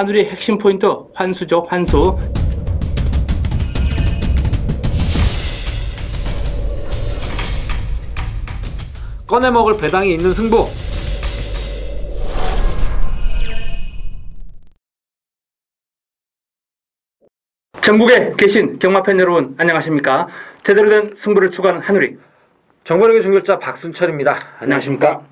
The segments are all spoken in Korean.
한우리 핵심 포인트 환수죠, 환수. 꺼내 먹을 배당이 있는 승부. 전국에 계신 경마팬 여러분 안녕하십니까? 제대로 된 승부를 추구하는 한우리. 정보력의 중결자 박순철입니다. 안녕하십니까?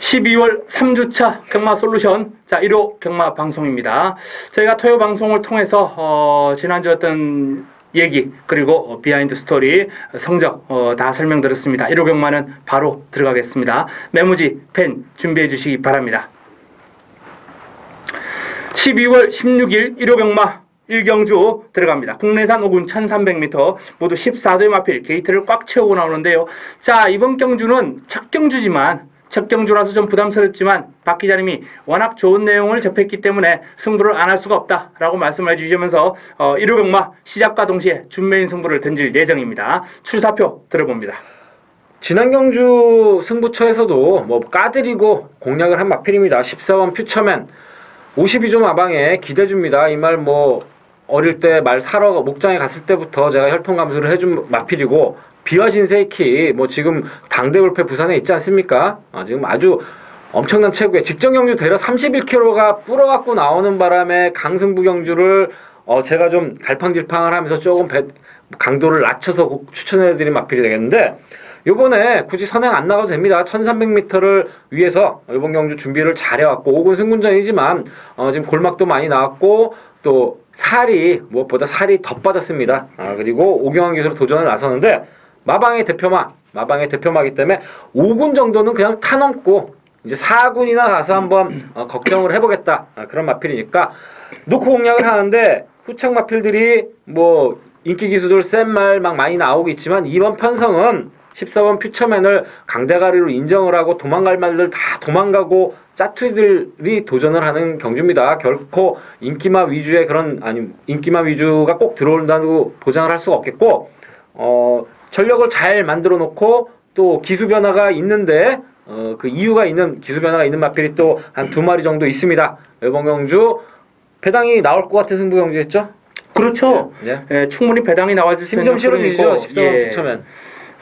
12월 3주차 경마 솔루션 자 1호 경마 방송입니다. 저희가 토요 방송을 통해서 어, 지난주 어떤 얘기 그리고 어, 비하인드 스토리 성적 어, 다 설명드렸습니다. 1호 경마는 바로 들어가겠습니다. 메모지 펜 준비해 주시기 바랍니다. 12월 16일 1호 경마 1경주 들어갑니다. 국내산 5군 1300m 모두 14도의 마필 게이트를 꽉 채우고 나오는데요. 자 이번 경주는 첫 경주지만 첫 경주라서 좀 부담스럽지만 박 기자님이 워낙 좋은 내용을 접했기 때문에 승부를 안 할 수가 없다라고 말씀을 해주시면서 어, 1호 경마 시작과 동시에 준메인 승부를 던질 예정입니다. 출사표 들어봅니다. 지난 경주 승부처에서도 뭐 까드리고 공략을 한 마필입니다. 14번 퓨처맨 52조 마방에 기대줍니다. 이 말 뭐 어릴 때 말 사러 목장에 갔을 때부터 제가 혈통 감수를 해준 마필이고 비화신 세이키 뭐 지금 당대불패 부산에 있지 않습니까? 아, 지금 아주 엄청난 체구에 직전 경주 대략 31kg가 불어갖고 나오는 바람에 강승부 경주를 어 제가 좀 갈팡질팡을 하면서 조금 배, 강도를 낮춰서 추천해드린 마필이 되겠는데 요번에 굳이 선행 안 나가도 됩니다. 1300m를 위해서 이번 경주 준비를 잘해왔고 5군 승군전이지만 어 지금 골막도 많이 나왔고 또 살이 무엇보다 살이 더 빠졌습니다. 아, 그리고 오경환 기수로 도전을 나서는데 마방의 대표마, 마방의 대표마기 때문에 5군 정도는 그냥 타넘고 이제 4군이나 가서 한번 어, 걱정을 해보겠다 아, 그런 마필이니까 놓고 공략을 하는데 후창 마필들이 뭐 인기 기수들 센 말 막 많이 나오고 있지만 이번 편성은 14번 퓨처맨을 강대가리로 인정을 하고 도망갈 말들 다 도망가고 짜투리들이 도전을 하는 경주입니다. 결코 인기마 위주의 그런 아니 인기마 위주가 꼭 들어온다고 보장을 할 수가 없겠고 어 전력을 잘 만들어 놓고 또 기수 변화가 있는데 어, 그 이유가 있는 기수 변화가 있는 마필이 또 한 두 마리 정도 있습니다. 이번 경주 배당이 나올 것 같은 승부 경주였죠? 그렇죠. 예. 예, 충분히 배당이 나와줄 수 힘좀 실어주시죠. 흐름이고, 14번 예. 퓨처맨.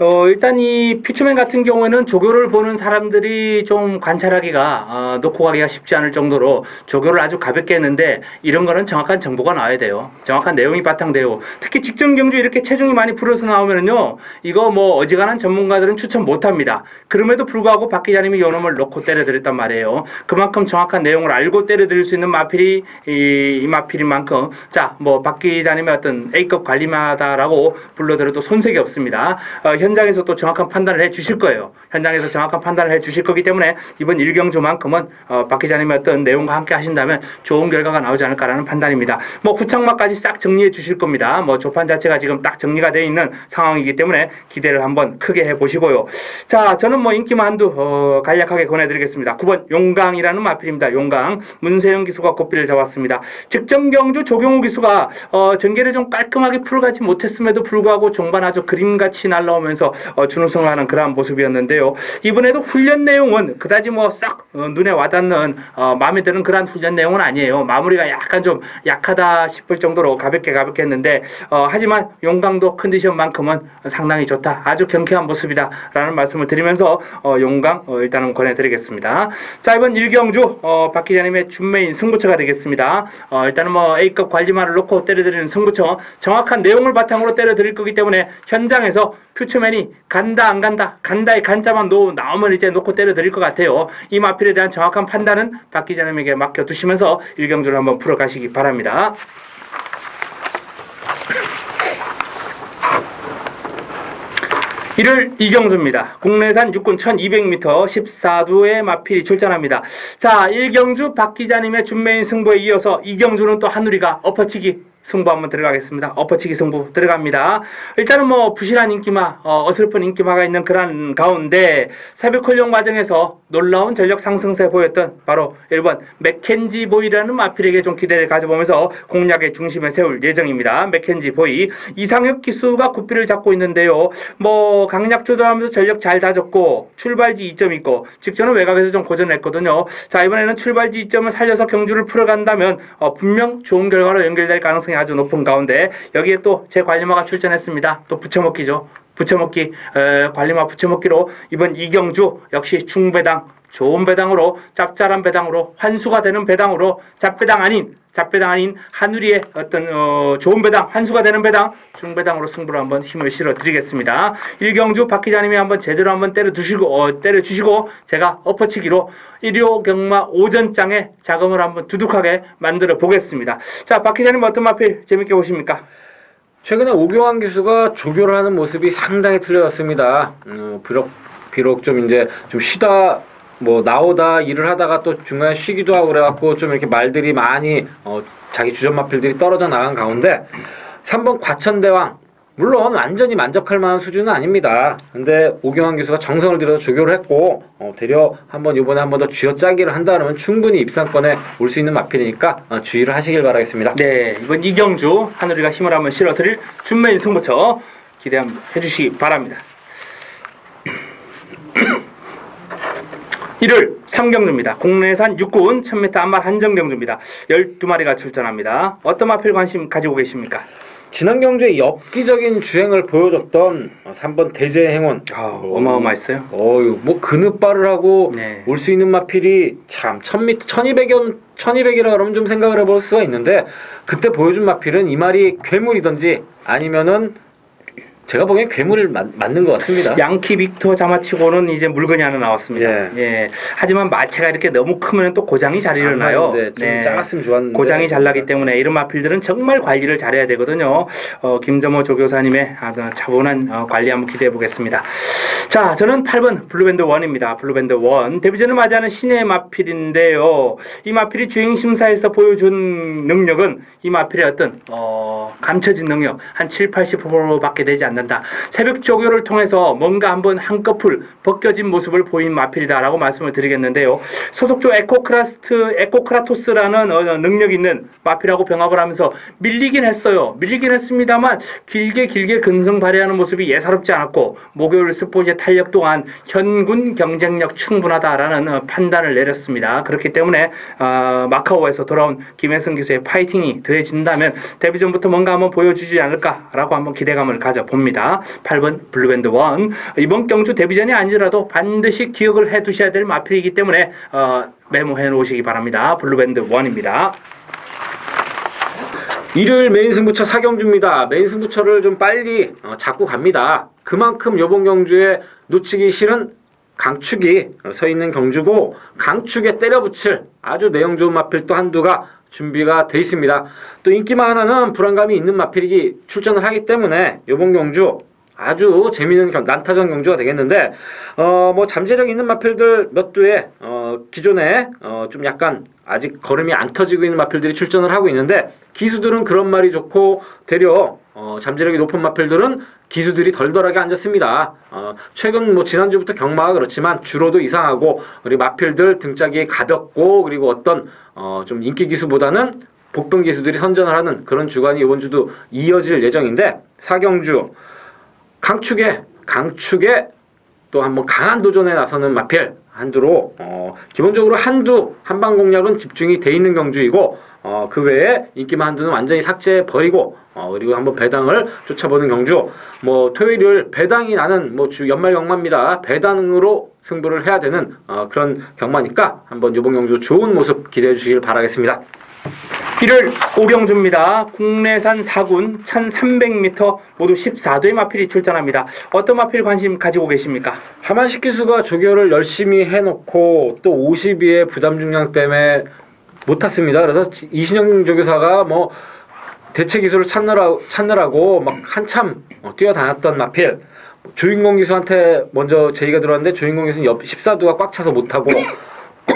어, 일단 이 퓨처맨 같은 경우에는 조교를 보는 사람들이 좀 관찰하기가 어, 놓고 가기가 쉽지 않을 정도로 조교를 아주 가볍게 했는데 이런 거는 정확한 정보가 나와야 돼요. 정확한 내용이 바탕되고 특히 직전 경주 이렇게 체중이 많이 불어서 나오면은요 이거 뭐 어지간한 전문가들은 추천 못합니다. 그럼에도 불구하고 박 기자님이 요놈을 놓고 때려드렸단 말이에요. 그만큼 정확한 내용을 알고 때려드릴 수 있는 마필이 이, 이 마필인 만큼 자 뭐 박 기자님의 어떤 A급 관리마다라고 불러들어도 손색이 없습니다. 어, 현장에서 또 정확한 판단을 해 주실 거예요. 현장에서 정확한 판단을 해 주실 거기 때문에 이번 일경주만큼은 어, 박 기자님의 어떤 내용과 함께 하신다면 좋은 결과가 나오지 않을까라는 판단입니다. 뭐 후창막까지 싹 정리해 주실 겁니다. 뭐 조판 자체가 지금 딱 정리가 되어 있는 상황이기 때문에 기대를 한번 크게 해 보시고요. 자, 저는 뭐 인기만 한두 어, 간략하게 권해드리겠습니다. 9번 용강이라는 마필입니다. 용강 문세영 기수가 고비를 잡았습니다. 직전 경주 조경호 기수가 어, 전개를 좀 깔끔하게 풀어가지 못했음에도 불구하고 종반 아주 그림같이 날라오면서 어, 준우승을 하는 그러한 모습이었는데요. 이번에도 훈련 내용은 그다지 뭐 싹 눈에 와닿는 어, 마음에 드는 그러한 훈련 내용은 아니에요. 마무리가 약간 좀 약하다 싶을 정도로 가볍게 가볍게 했는데 어, 하지만 용강도 컨디션만큼은 상당히 좋다. 아주 경쾌한 모습이다라는 말씀을 드리면서 어, 용강 어, 일단은 권해드리겠습니다. 자 이번 일경주 어, 박 기자님의 준메인 승부처가 되겠습니다. 어, 일단은 뭐 A급 관리마를 놓고 때려드리는 승부처 정확한 내용을 바탕으로 때려드릴 거기 때문에 현장에서 퓨처맨 이 간다 안 간다 간다의 간자만 놓, 나오면 이제 놓고 때려드릴 것 같아요. 이 마필에 대한 정확한 판단은 박 기자님에게 맡겨두시면서 일경주를 한번 풀어가시기 바랍니다. 일월 이경주입니다. 국내산 육군 1200m 14두의 마필이 출전합니다. 자, 일경주 박 기자님의 준메인 승부에 이어서 이경주는 또 한우리가 엎어치기 승부 한번 들어가겠습니다. 엎어치기 승부 들어갑니다. 일단은 뭐 부실한 인기마, 어, 어설픈 인기마가 있는 그런 가운데 새벽 훈련 과정에서 놀라운 전력 상승세 보였던 바로 1번 맥켄지 보이라는 마필에게 좀 기대를 가져보면서 공략의 중심에 세울 예정입니다. 맥켄지 보이 이상혁 기수가 구피를 잡고 있는데요. 뭐 강약 주도하면서 전력 잘 다졌고 출발지 2점 있고 직전은 외곽에서 좀 고전했거든요. 자 이번에는 출발지 2점을 살려서 경주를 풀어간다면 어, 분명 좋은 결과로 연결될 가능성이 아주 높은 가운데 여기에 또 제 관리마가 출전했습니다. 또 부쳐먹기죠. 부쳐먹기 에, 관리마 부쳐먹기로 이번 이경주 역시 중배당 좋은 배당으로 짭짤한 배당으로 환수가 되는 배당으로 잡배당 아닌 잡배당 아닌 하누리의 어떤 어, 좋은 배당 환수가 되는 배당 중배당으로 승부를 한번 힘을 실어 드리겠습니다. 일경주 박 기자님이 한번 제대로 한번 때려 두시고 어, 때려 주시고 제가 엎어치기로 일요 경마 오전장에 자금을 한번 두둑하게 만들어 보겠습니다. 자, 박 기자님 어떤 마필 재밌게 보십니까? 최근에 오경환 기수가 조교를 하는 모습이 상당히 틀려졌습니다. 음, 비록 비록 좀 이제 좀 쉬다 뭐 나오다 일을 하다가 또 중간에 쉬기도 하고 그래갖고 좀 이렇게 말들이 많이 어, 자기 주전 마필들이 떨어져 나간 가운데 3번 과천대왕 물론 완전히 만족할 만한 수준은 아닙니다. 근데 오경환 교수가 정성을 들여서 조교를 했고 어, 되려 한번 이번에 한 번 더 쥐어짜기를 한다 그러면 충분히 입상권에 올 수 있는 마필이니까 어, 주의를 하시길 바라겠습니다. 네, 이번 이경주 하늘이가 힘을 한번 실어 드릴 준매인 승부처 기대 한번 해주시기 바랍니다. 1월 3경주입니다. 국내산 육군 1000m 안말 한정 경주입니다. 12마리가 출전합니다. 어떤 마필 관심 가지고 계십니까? 지난 경주에 엽기적인 주행을 보여줬던 어, 3번 대제 행운 아, 어 마어마했어요. 어유 뭐 근읍발을 하고 네. 올수 있는 마필이 참 1000m 1200여 1200이라 그러면 좀 생각을 해볼 수가 있는데 그때 보여준 마필은 이 말이 괴물이든지 아니면은 제가 보기엔 괴물을 맞, 맞는 것 같습니다. 양키 빅터 자마치고는 이제 물건이 하나 나왔습니다. 예. 예. 하지만 마체가 이렇게 너무 크면 또 고장이 잘 일어나요. 네, 좀 작았으면 좋았는데 고장이 잘 나기 때문에 이런 마필들은 정말 관리를 잘해야 되거든요. 어, 김점호 조교사님의 차분한 어, 관리 한번 기대해 보겠습니다. 자, 저는 8번 블루밴드 1입니다. 블루밴드 1. 데뷔전을 맞이하는 신의 마필인데요. 이 마필이 주행 심사에서 보여준 능력은 이 마필의 어떤 어, 감춰진 능력 한 7, 80%밖에 되지 않는 다. 새벽 조교를 통해서 뭔가 한번 한꺼풀 벗겨진 모습을 보인 마필이다라고 말씀을 드리겠는데요. 소속조 에코크라스트 에코크라토스라는 어, 능력 있는 마필하고 병합을 하면서 밀리긴 했어요. 밀리긴 했습니다만 길게 길게 근성 발휘하는 모습이 예사롭지 않았고 목요일 스포츠의 탄력 또한 현군 경쟁력 충분하다라는 어, 판단을 내렸습니다. 그렇기 때문에 어, 마카오에서 돌아온 김혜성 기수의 파이팅이 더해진다면 데뷔 전부터 뭔가 한번 보여주지 않을까라고 한번 기대감을 가져봅니다. 8번 블루밴드 1 이번 경주 데뷔전이 아니더라도 반드시 기억을 해두셔야 될 마필이기 때문에 어, 메모해 놓으시기 바랍니다. 블루밴드 1입니다. 일요일 메인 승부처 사경주입니다. 메인 승부처를 좀 빨리 어, 잡고 갑니다. 그만큼 요번 경주에 놓치기 싫은 강축이 서 있는 경주고 강축에 때려붙일 아주 내용 좋은 마필 또 한두가 준비가 돼 있습니다. 또 인기만 하나는 불안감이 있는 마필이 출전을 하기 때문에 요번 경주 아주 재미있는 경- 난타전 경주가 되겠는데 어 뭐 잠재력 있는 마필들 몇 두에 어 기존에 어 좀 약간 아직 걸음이 안 터지고 있는 마필들이 출전을 하고 있는데 기수들은 그런 말이 좋고 되려 어 잠재력이 높은 마필들은 기수들이 덜덜하게 앉았습니다. 어 최근 뭐 지난주부터 경마가 그렇지만 주로도 이상하고 그리고 마필들 등짝이 가볍고 그리고 어떤 어 좀 인기 기수보다는 복병 기수들이 선전을 하는 그런 주간이 이번 주도 이어질 예정인데 사경주 강축에 강축에 또 한번 강한 도전에 나서는 마필 한두로 어, 기본적으로 한두 한방 공략은 집중이 돼 있는 경주이고 어, 그 외에 인기만 한두는 완전히 삭제해 버리고 어, 그리고 한번 배당을 쫓아보는 경주 뭐 토요일 배당이 나는 뭐 주 연말 경마입니다 배당으로 승부를 해야 되는 어, 그런 경마니까 한번 요번 경주 좋은 모습 기대해 주시길 바라겠습니다. 1월 오경주입니다. 국내산 사군 1300m 모두 14도의 마필이 출전합니다. 어떤 마필 관심 가지고 계십니까? 하만식 기수가 조교를 열심히 해놓고 또 52의 부담 중량 때문에 못 탔습니다. 그래서 이신영 조교사가 뭐 대체 기술을 찾느라, 찾느라고 막 한참 어, 뛰어다녔던 마필 조인공 기수한테 먼저 제의가 들어왔는데 조인공 기수는 옆 14두가 꽉 차서 못 타고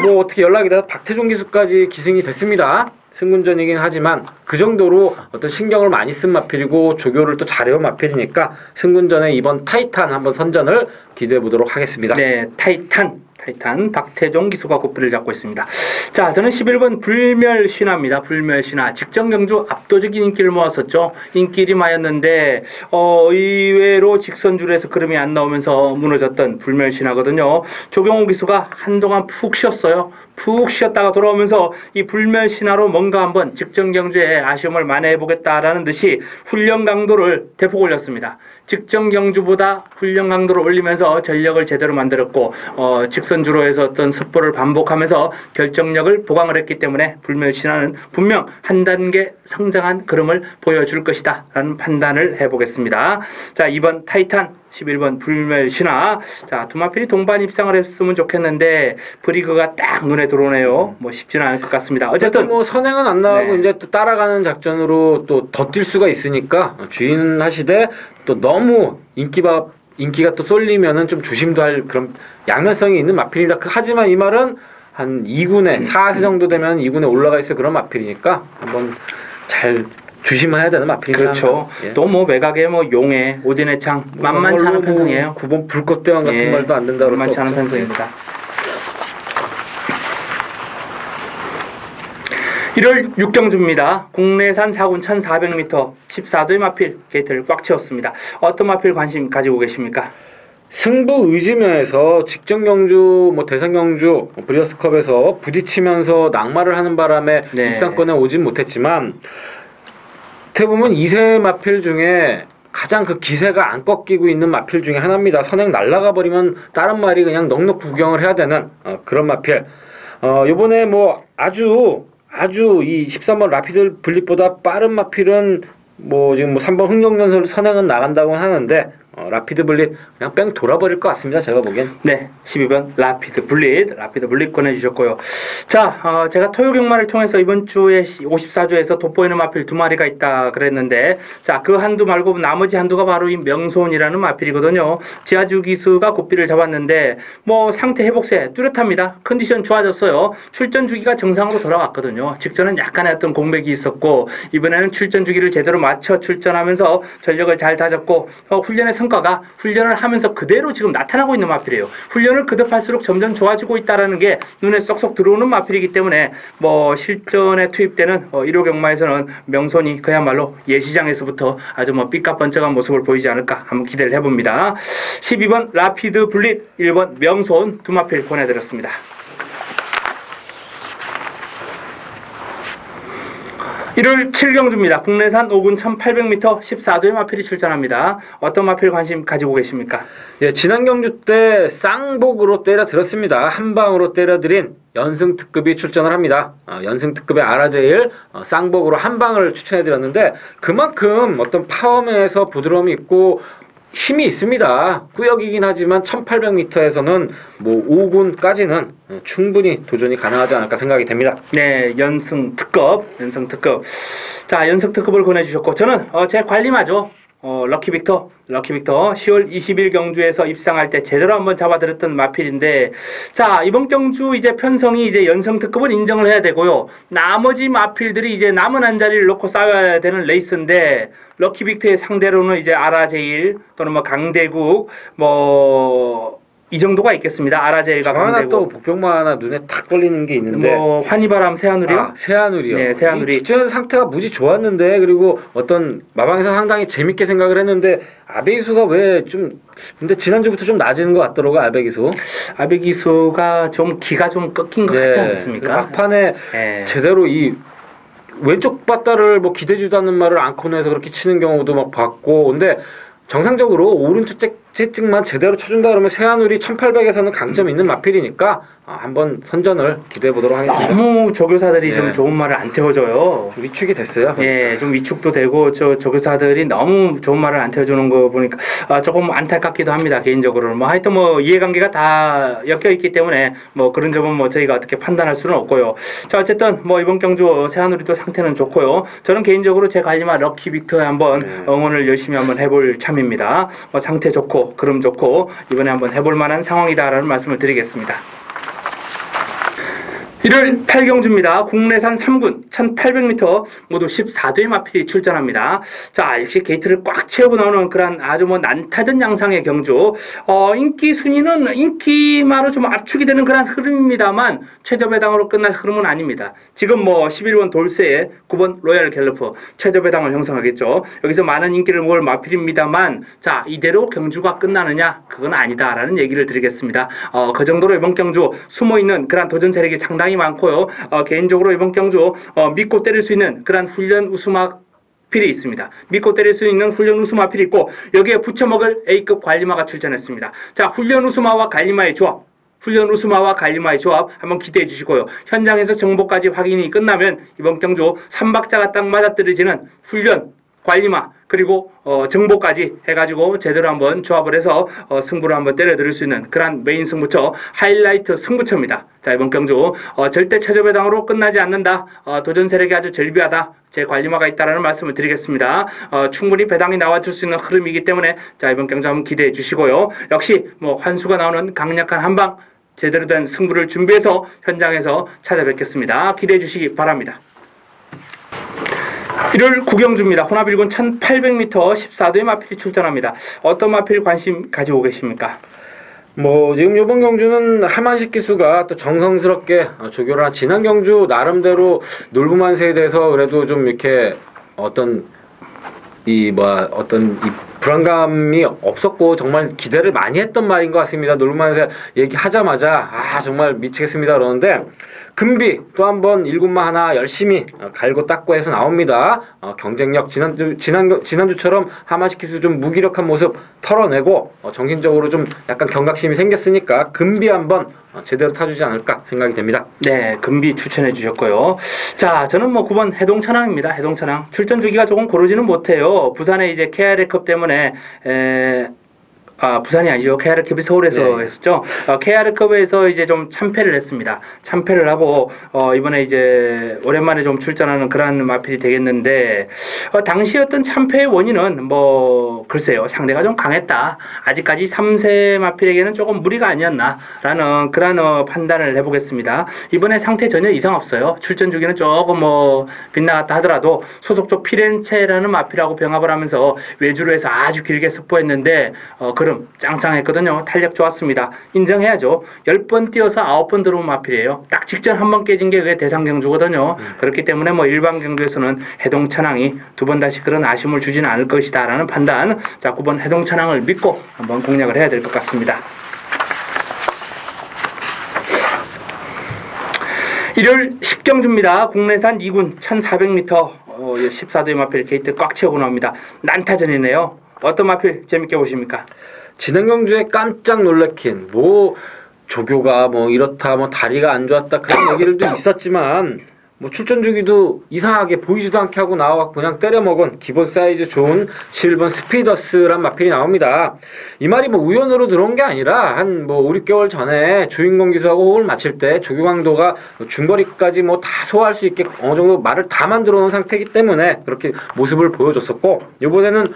뭐 어떻게 연락이 돼서 박태종 기수까지 기승이 됐습니다. 승군전이긴 하지만 그 정도로 어떤 신경을 많이 쓴 마필이고 조교를 또 잘해온 마필이니까 승군전의 이번 타이탄 한번 선전을 기대해 보도록 하겠습니다. 네, 타이탄. 타이탄 박태종 기수가 고삐를 잡고 있습니다. 자, 저는 11번 불멸 신화입니다. 불멸 신화. 직전 경주 압도적인 인기를 모았었죠. 인기를 마였는데 어, 의외로 직선줄에서 그름이 안 나오면서 무너졌던 불멸 신화거든요. 조경호 기수가 한동안 푹 쉬었어요. 푹 쉬었다가 돌아오면서 이 불멸 신화로 뭔가 한번 직전 경주에 아쉬움을 만회해 보겠다라는 듯이 훈련 강도를 대폭 올렸습니다. 직전 경주보다 훈련 강도를 올리면서 전력을 제대로 만들었고 어, 직선주로 해서 어떤 습보를 반복하면서 결정력을 보강을 했기 때문에 불멸신화는 분명 한 단계 성장한 그림을 보여줄 것이다 라는 판단을 해보겠습니다. 자 2번 타이탄 11번 불멸신화 자 두마필이 동반 입상을 했으면 좋겠는데 브리그가 딱 눈에 들어오네요. 뭐 쉽지는 않을 것 같습니다. 어쨌든 뭐 선행은 안 나가고 네. 이제 또 따라가는 작전으로 또더뛸 수가 있으니까 주인 하시되 또 너무 인기가 인기가 또 쏠리면은 좀 조심도 할 그런 양면성이 있는 마필이다. 그- 하지만 이 말은 한 2군에 4세 정도 되면 2군에 올라가 있을 그런 마필이니까 한번 잘 조심해야 되는 마필이긴 그렇죠. 예. 또뭐 매각에 뭐 용해 오딘의 창 만만치 않은 편성이에요. 9번 불꽃대왕 같은 예, 말도 안 된다 그럴 수 만만치 않은. 편성입니다. 1월 6경주입니다. 국내산 사군 1400m 14도의 마필 게이트를 꽉 채웠습니다. 어떤 마필 관심 가지고 계십니까? 승부 의지면에서 직전 경주, 뭐 대선 경주, 브리어스컵에서 부딪히면서 낙마를 하는 바람에 네. 입상권에 오진 못했지만 어떻게 보면 2세 마필 중에 가장 그 기세가 안 꺾이고 있는 마필 중에 하나입니다. 선행 날라가 버리면 다른 말이 그냥 넉넉 구경을 해야 되는 어, 그런 마필. 어, 요번에 뭐 아주 아주 이 13번 라피드 블릿보다 빠른 마필은 뭐 지금 뭐 3번 흥룡연설 선행은 나간다고 하는데 어, 라피드 블릿 그냥 뺑 돌아버릴 것 같습니다. 제가 보기엔. 네, 12번 라피드 블릿, 라피드 블릿 꺼내주셨고요. 자, 어, 제가 토요 경마를 통해서 이번 주에 54주에서 돋보이는 마필 두 마리가 있다 그랬는데, 자, 그 한두 말고 나머지 한두가 바로 이 명소원이라는 마필이거든요. 지하주 기수가 고삐를 잡았는데, 뭐 상태 회복세 뚜렷합니다. 컨디션 좋아졌어요. 출전 주기가 정상으로 돌아왔거든요. 직전은 약간의 어떤 공백이 있었고, 이번에는 출전 주기를 제대로 맞춰 출전하면서 전력을 잘 다졌고, 어, 훈련의 성과가 훈련을 하면서 그대로 지금 나타나고 있는 마필이에요. 훈련을 거듭할수록 점점 좋아지고 있다라는 게 눈에 쏙쏙 들어오는 마필이기 때문에 뭐 실전에 투입되는 어, 1호 경마에서는 명손이 그야말로 예시장에서부터 아주 뭐 삐까번쩍한 모습을 보이지 않을까 한번 기대를 해봅니다. 12번 라피드 블릿, 1번 명손 두 마필 보내드렸습니다. 1월 7경주입니다. 국내산 5군 1800m 14도의 마필이 출전합니다. 어떤 마필 관심 가지고 계십니까? 예, 지난 경주 때 쌍복으로 때려 들었습니다. 한 방으로 때려 드린 연승 특급이 출전을 합니다. 어, 연승 특급의 아라제일 어, 쌍복으로 한 방을 추천해 드렸는데 그만큼 어떤 파워면에서 부드러움이 있고 힘이 있습니다. 꾸역이긴 하지만 1800m에서는 뭐 5군까지는 충분히 도전이 가능하지 않을까 생각이 됩니다. 네, 연승 특급, 연승 특급. 자, 연승 특급을 보내주셨고, 저는 어, 제 관리마죠. 어, 럭키 빅터, 럭키 빅터 10월 20일 경주에서 입상할 때 제대로 한번 잡아들었던 마필인데, 자 이번 경주 이제 편성이 이제 연승 특급은 인정을 해야 되고요. 나머지 마필들이 이제 남은 한 자리를 놓고 싸워야 되는 레이스인데, 럭키 빅터의 상대로는 이제 아라제일 또는 뭐 강대국 뭐 이 정도가 있겠습니다. 아라제일과 저 하나 또. 복병마 하나 눈에 탁 걸리는 게 있는데 뭐 환희바람 새하늘이요. 아, 새하늘이요. 네, 새하늘이. 이 직전 상태가 무지 좋았는데 그리고 어떤 마방에서 상당히 재밌게 생각을 했는데 아베기수가 왜 좀 근데 지난주부터 좀 낮은 것 같더라고 아베기수. 아베기수가 좀 기가 좀 꺾인 것 같지 않습니까? 막판에 예. 제대로 이 왼쪽 바다를 뭐 기대지도 않는 말을 앙코너에서 그렇게 치는 경우도 막 봤고 근데 정상적으로 오른쪽 채- 채찍만 제대로 쳐준다 그러면 새하늘이 1800에서는 강점이 있는 마필이니까 아, 한번 선전을 기대해 보도록 하겠습니다. 너무 조교사들이 좀 네. 좋은 말을 안 태워줘요. 위축이 됐어요. 예, 좀 위축도 되고 저 조교사들이 너무 좋은 말을 안 태워주는 거 보니까 아, 조금 안타깝기도 합니다 개인적으로는 뭐 하여튼 뭐 이해관계가 다 엮여 있기 때문에 뭐 그런 점은 뭐 저희가 어떻게 판단할 수는 없고요. 자 어쨌든 뭐 이번 경주 새하늘이도 상태는 좋고요. 저는 개인적으로 제 관리마 럭키 빅터에 한번 네. 응원을 열심히 한번 해볼 참입니다. 뭐 상태 좋고 그름 좋고 이번에 한번 해볼 만한 상황이다라는 말씀을 드리겠습니다. 1월 8경주입니다. 국내산 3군 1800m 모두 14도의 마필이 출전합니다. 자, 역시 게이트를 꽉 채우고 나오는 그런 아주 뭐 난타전 양상의 경주. 어, 인기 순위는 인기만으로 좀 압축이 되는 그런 흐름입니다만 최저배당으로 끝날 흐름은 아닙니다. 지금 뭐 11번 돌세에 9번 로얄 갤러프 최저배당을 형성하겠죠. 여기서 많은 인기를 모을 마필입니다만 자, 이대로 경주가 끝나느냐? 그건 아니다라는 얘기를 드리겠습니다. 어, 그 정도로 이번 경주 숨어 있는 그런 도전 세력이 상당히 많고요. 어, 개인적으로 이번 경주 어, 믿고 때릴 수 있는 그런 훈련 우수막 필이 있습니다. 믿고 때릴 수 있는 훈련 우수마 필이 있고 여기에 붙여먹을 A급 관리마가 출전했습니다. 자 훈련 우수마와 관리마의 조합 훈련 우수마와 관리마의 조합 한번 기대해 주시고요. 현장에서 정보까지 확인이 끝나면 이번 경주 3박자가 딱 맞아떨어지는 훈련 관리마 그리고 어, 정보까지 해가지고 제대로 한번 조합을 해서 어, 승부를 한번 때려드릴 수 있는 그런 메인 승부처 하이라이트 승부처입니다. 자 이번 경주 어, 절대 최저배당으로 끝나지 않는다. 어, 도전 세력이 아주 절비하다. 제 관리마가 있다라는 말씀을 드리겠습니다. 어, 충분히 배당이 나와줄 수 있는 흐름이기 때문에 자 이번 경주 한번 기대해 주시고요. 역시 뭐 환수가 나오는 강력한 한방 제대로 된 승부를 준비해서 현장에서 찾아뵙겠습니다. 기대해 주시기 바랍니다. 1월 구경주입니다. 혼합 1군 1800m 14도의 마필이 출전합니다. 어떤 마필 관심 가지고 계십니까? 뭐 지금 이번 경주는 하만식 기수가 또 정성스럽게 어, 조교를 한 지난 경주 나름대로 놀부만세에 대해서 그래도 좀 이렇게 어떤 이 뭐 어떤 이 불안감이 없었고 정말 기대를 많이 했던 말인 것 같습니다. 놀부만세 얘기하자마자 아 정말 미치겠습니다 그러는데 금비 또 한번 일군만 하나 열심히 어, 갈고 닦고 해서 나옵니다. 어, 경쟁력 지난주 지난 지난주처럼 기수 좀 무기력한 모습 털어내고 어, 정신적으로 좀 약간 경각심이 생겼으니까 금비 한번 어, 제대로 타주지 않을까 생각이 됩니다. 네, 금비 추천해 주셨고요. 자, 저는 뭐 9번 해동천왕입니다. 해동천왕. 출전 주기가 조금 고르지는 못해요. 부산에 이제 KR컵 때문에 에, 아, 부산이 아니죠. KR컵이 서울에서 네. 했었죠. 어, KR컵에서 이제 좀 참패를 했습니다. 참패를 하고 어, 이번에 이제 오랜만에 좀 출전하는 그런 마필이 되겠는데 어, 당시 어떤 참패의 원인은 뭐 글쎄요. 상대가 좀 강했다. 아직까지 3세 마필에게는 조금 무리가 아니었나라는 그런 어, 판단을 해보겠습니다. 이번에 상태 전혀 이상 없어요. 출전 주기는 조금 뭐 빗나갔다 하더라도 소속 쪽 피렌체라는 마필하고 병합을 하면서 외주로 해서 아주 길게 스포했는데 어, 그럼 짱짱했거든요. 탄력 좋았습니다. 인정해야죠. 10번 뛰어서 9번 들어온 마필이에요. 딱 직전 한 번 깨진 게 그게 대상 경주거든요. 그렇기 때문에 뭐 일반 경주에서는 해동 천왕이 두 번 다시 그런 아쉬움을 주지는 않을 것이다 라는 판단. 자, 9번 해동 천왕을 믿고 한번 공략을 해야 될 것 같습니다. 일요일 10경주입니다. 국내산 2군 1400m 어, 14도의 마필 게이트 꽉 채우고 나옵니다. 난타전이네요. 어떤 마필 재밌게 보십니까? 지난 경주에 깜짝 놀래킨 뭐 조교가 뭐 이렇다 뭐 다리가 안 좋았다 그런 얘기들도 있었지만 뭐 출전 주기도 이상하게 보이지도 않게 하고 나와 그냥 때려 먹은 기본 사이즈 좋은 11번 스피더스란 마필이 나옵니다. 이 말이 뭐 우연으로 들어온 게 아니라 한 뭐 5, 6개월 전에 주인공 기수하고 호흡을 맞출 때 조교 강도가 중거리까지 뭐 다 소화할 수 있게 어느 정도 말을 다 만들어 놓은 상태이기 때문에 그렇게 모습을 보여줬었고 이번에는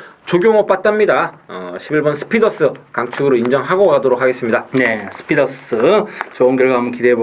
못 봤답니다. 어, 11번 스피더스 강축으로 인정하고 가도록 하겠습니다. 네, 스피더스 좋은 결과 한번 기대해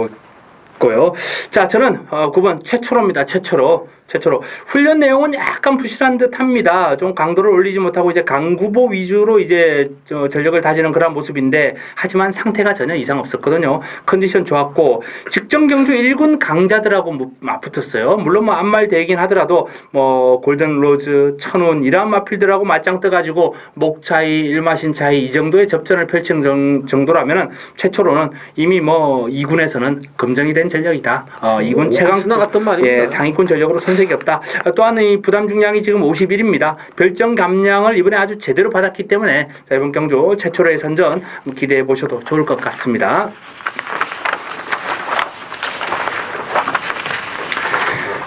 보고요. 자, 저는 어, 9번 최초로입니다. 최초로. 최초로 훈련 내용은 약간 부실한 듯 합니다. 좀 강도를 올리지 못하고 이제 강구보 위주로 이제 저 전력을 다지는 그런 모습인데 하지만 상태가 전혀 이상 없었거든요. 컨디션 좋았고 직전 경주 1군 강자들하고 뭐 맞붙었어요. 물론 뭐 안말 대긴 하더라도 뭐 골든 로즈, 천운 이런 마필들하고 맞짱 떠가지고 목 차이, 일마신 차이 이 정도의 접전을 펼친 정, 정도라면은 최초로는 이미 뭐 2군에서는 검증이 된 전력이다. 어, 2군 최강 뭐 나갔던 말입니다. 예, 상위권 전력으로 손색이 없다. 또한 이 부담 중량이 지금 51입니다. 별정 감량을 이번에 아주 제대로 받았기 때문에 자, 이번 경주 최초로의 선전 기대해 보셔도 좋을 것 같습니다.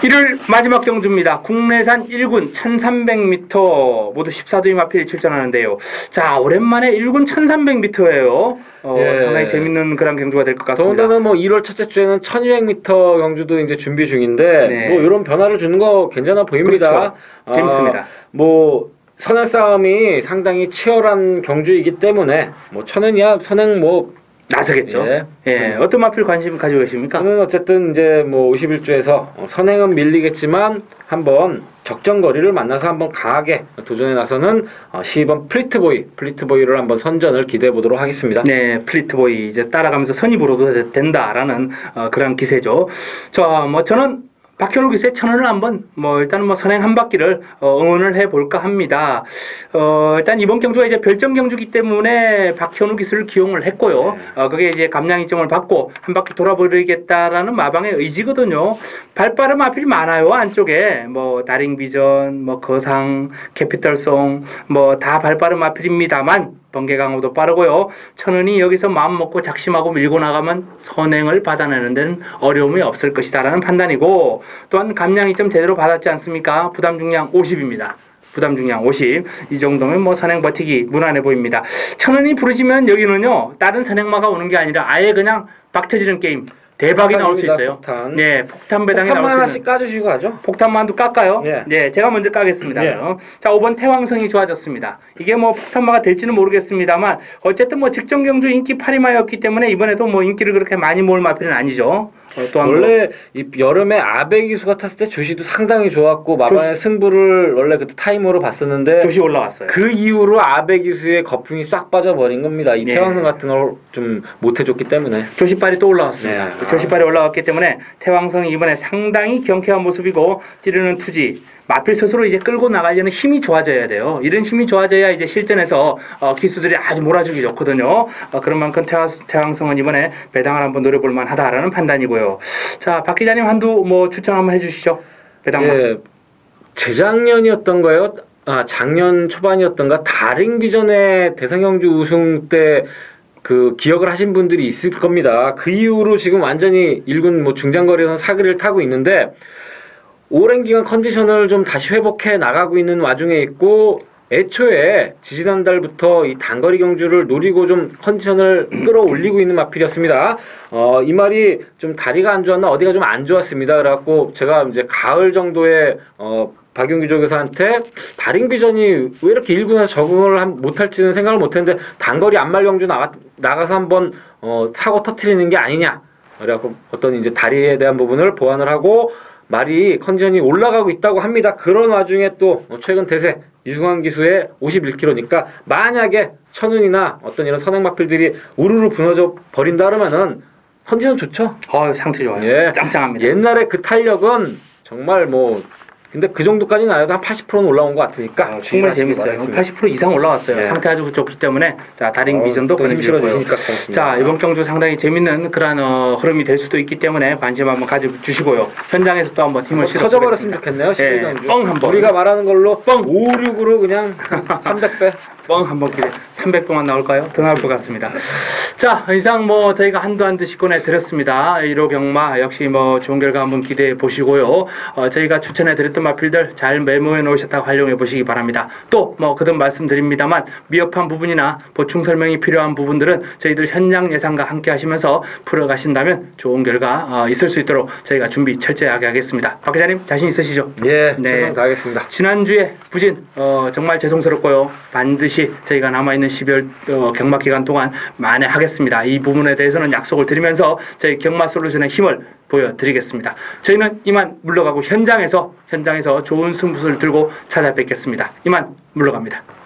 일요일 마지막 경주입니다. 국내산 1군 1300m 모두 14도의 마필이 출전하는데요. 자, 오랜만에 1군 1300m예요. 어, 예. 상당히 재밌는 그런 경주가 될 것 같습니다. 더군다나 뭐 1월 첫째 주에는 1200m 경주도 이제 준비 중인데 네. 뭐 이런 변화를 주는 거 괜찮아 보입니다. 그렇죠. 재밌습니다. 뭐 선행 싸움이 상당히 치열한 경주이기 때문에 뭐 천은이야 선행 뭐 나서겠죠. 예. 예. 어떤 마필 관심 가지고 계십니까? 저는 어쨌든 이제 뭐 51조에서 선행은 밀리겠지만 한번 적정거리를 만나서 한번 강하게 도전에 나서는 어, 12번 플리트보이, 플리트보이를 한번 선전을 기대해 보도록 하겠습니다. 네, 플리트보이 이제 따라가면서 선입으로도 되- 된다라는 어, 그런 기세죠. 자, 뭐 저는 박현우 기세 천원을 한번 뭐 일단은 뭐 선행 한 바퀴를 어, 응원을 해 볼까 합니다. 어, 일단 이번 경주가 이제 별점 경주기 때문에 박현우 기수를 기용을 했고요. 어, 그게 이제 감량 인정을 받고 한 바퀴 돌아버리겠다라는 마방의 의지거든요. 발빠름 앞이 많아요 안쪽에 뭐 다링 비전, 뭐 거상, 캐피털송 뭐 다 발빠름 앞일입니다만 번개 강호도 빠르고요. 천은이 여기서 마음 먹고 작심하고 밀고 나가면 선행을 받아내는 데는 어려움이 없을 것이다라는 판단이고 또한 감량이 좀 제대로 받았지 않습니까? 부담 중량 50입니다. 부담 중량 50. 이 정도면 뭐 선행 버티기 무난해 보입니다. 천원이 부르시면 여기는요. 다른 선행마가 오는 게 아니라 아예 그냥 박 터지는 게임. 대박이 나올 수 있어요. 폭탄. 네, 폭탄 배당이 폭탄만 나올 수 있는. 하나씩 까주시고 하죠. 폭탄만두 깎아요. 예. 네, 제가 먼저 까겠습니다. 예. 그럼. 자, 5번 태왕성이 좋아졌습니다. 이게 뭐 폭탄마가 될지는 모르겠습니다만 어쨌든 뭐 직전 경주 인기 8위마였기 때문에 이번에도 뭐 인기를 그렇게 많이 모을 마필은 아니죠. 어, 또한 뭐 원래 이 여름에 아베 기수가 탔을 때 조시도 상당히 좋았고 마반의 승부를 원래 그때 타이머로 봤었는데 조시 올라왔어요. 그 이후로 아베 기수의 거품이 싹 빠져버린 겁니다. 예. 이태왕선 같은 걸 좀 못해줬기 때문에. 조시빨이 또 올라왔습니다. 네. 그 조시빨이 올라왔기 때문에 태왕성이 이번에 상당히 경쾌한 모습이고 찌르는 투지 마필 스스로 이제 끌고 나가려는 힘이 좋아져야 돼요. 이런 힘이 좋아져야 이제 실전에서 어, 기수들이 아주 몰아주기 좋거든요. 어, 그런 만큼 태왕, 태왕성은 이번에 배당을 한번 노려볼 만하다라는 판단이고요. 자, 박 기자님 한두 뭐 추천 한번 해주시죠. 배당만. 예, 재작년이었던가요? 아 작년 초반이었던가 다링 비전의 대상경주 우승 때 그 기억을 하신 분들이 있을 겁니다. 그 이후로 지금 완전히 일군 뭐 중장거리에서 사기를 타고 있는데 오랜 기간 컨디션을 좀 다시 회복해 나가고 있는 와중에 있고 애초에 지지난달부터 이 단거리 경주를 노리고 좀 컨디션을 끌어올리고 있는 마필이었습니다. 어, 이 말이 좀 다리가 안 좋았나 어디가 좀 안 좋았습니다. 그래갖고 제가 이제 가을 정도에 어, 박용규 조교사한테 다링 비전이 왜 이렇게 일군에서 적응을 한- 못할지는 생각을 못했는데 단거리 안말 경주 나가, 나가서 한번 어, 사고 터트리는 게 아니냐. 그래갖고 어떤 이제 다리에 대한 부분을 보완을 하고 말이 컨디션이 올라가고 있다고 합니다. 그런 와중에 또 어, 최근 대세 이중환 기수의 51km니까 만약에 천운이나 어떤 이런 선행 마필들이 우르르 무너져 버린다 그러면은 컨디션 좋죠. 어, 상태 좋아요. 예. 짱짱합니다. 옛날에 그 탄력은 정말 뭐 근데 그 정도까지는 아니어도 한 80%는 올라온 것 같으니까 아, 정말 주의하시기 재밌어요. 바라겠습니다. 80% 이상 올라왔어요. 예. 상태 아주 좋기 때문에 자 다링 어, 비전도 또 보내주셨고요. 자 이번 경주 상당히 재밌는 그런 어, 흐름이 될 수도 있기 때문에 관심 한번 가져주시고요. 현장에서 또 한번 힘을 한번 실어 터져버렸으면 좋겠네요. 예. 뻥 한번. 우리가 말하는 걸로 뻥. 5, 6으로 그냥 300배. 뻥 한번 기대 300동안 나올까요? 더 나올 것 같습니다. 자 이상 뭐 저희가 한두 한두 시권해 드렸습니다. 1호 경마 역시 뭐 좋은 결과 한번 기대해 보시고요. 어, 저희가 추천해 드렸던 마필들 잘 메모해 놓으셨다가 활용해 보시기 바랍니다. 또 뭐 그든 말씀드립니다만 미흡한 부분이나 보충 설명이 필요한 부분들은 저희들 현장 예상과 함께 하시면서 풀어가신다면 좋은 결과 어, 있을 수 있도록 저희가 준비 철저하게 하겠습니다. 박 기자님 자신 있으시죠? 예, 네. 최선 다하겠습니다. 지난주에 부진 어, 정말 죄송스럽고요. 반드시 저희가 남아있는 12월 어, 경마 기간 동안 만회 하겠습니다. 이 부분에 대해서는 약속을 드리면서 저희 경마 솔루션의 힘을 보여드리겠습니다. 저희는 이만 물러가고 현장에서 현장에서 좋은 승부수를 들고 찾아뵙겠습니다. 이만 물러갑니다.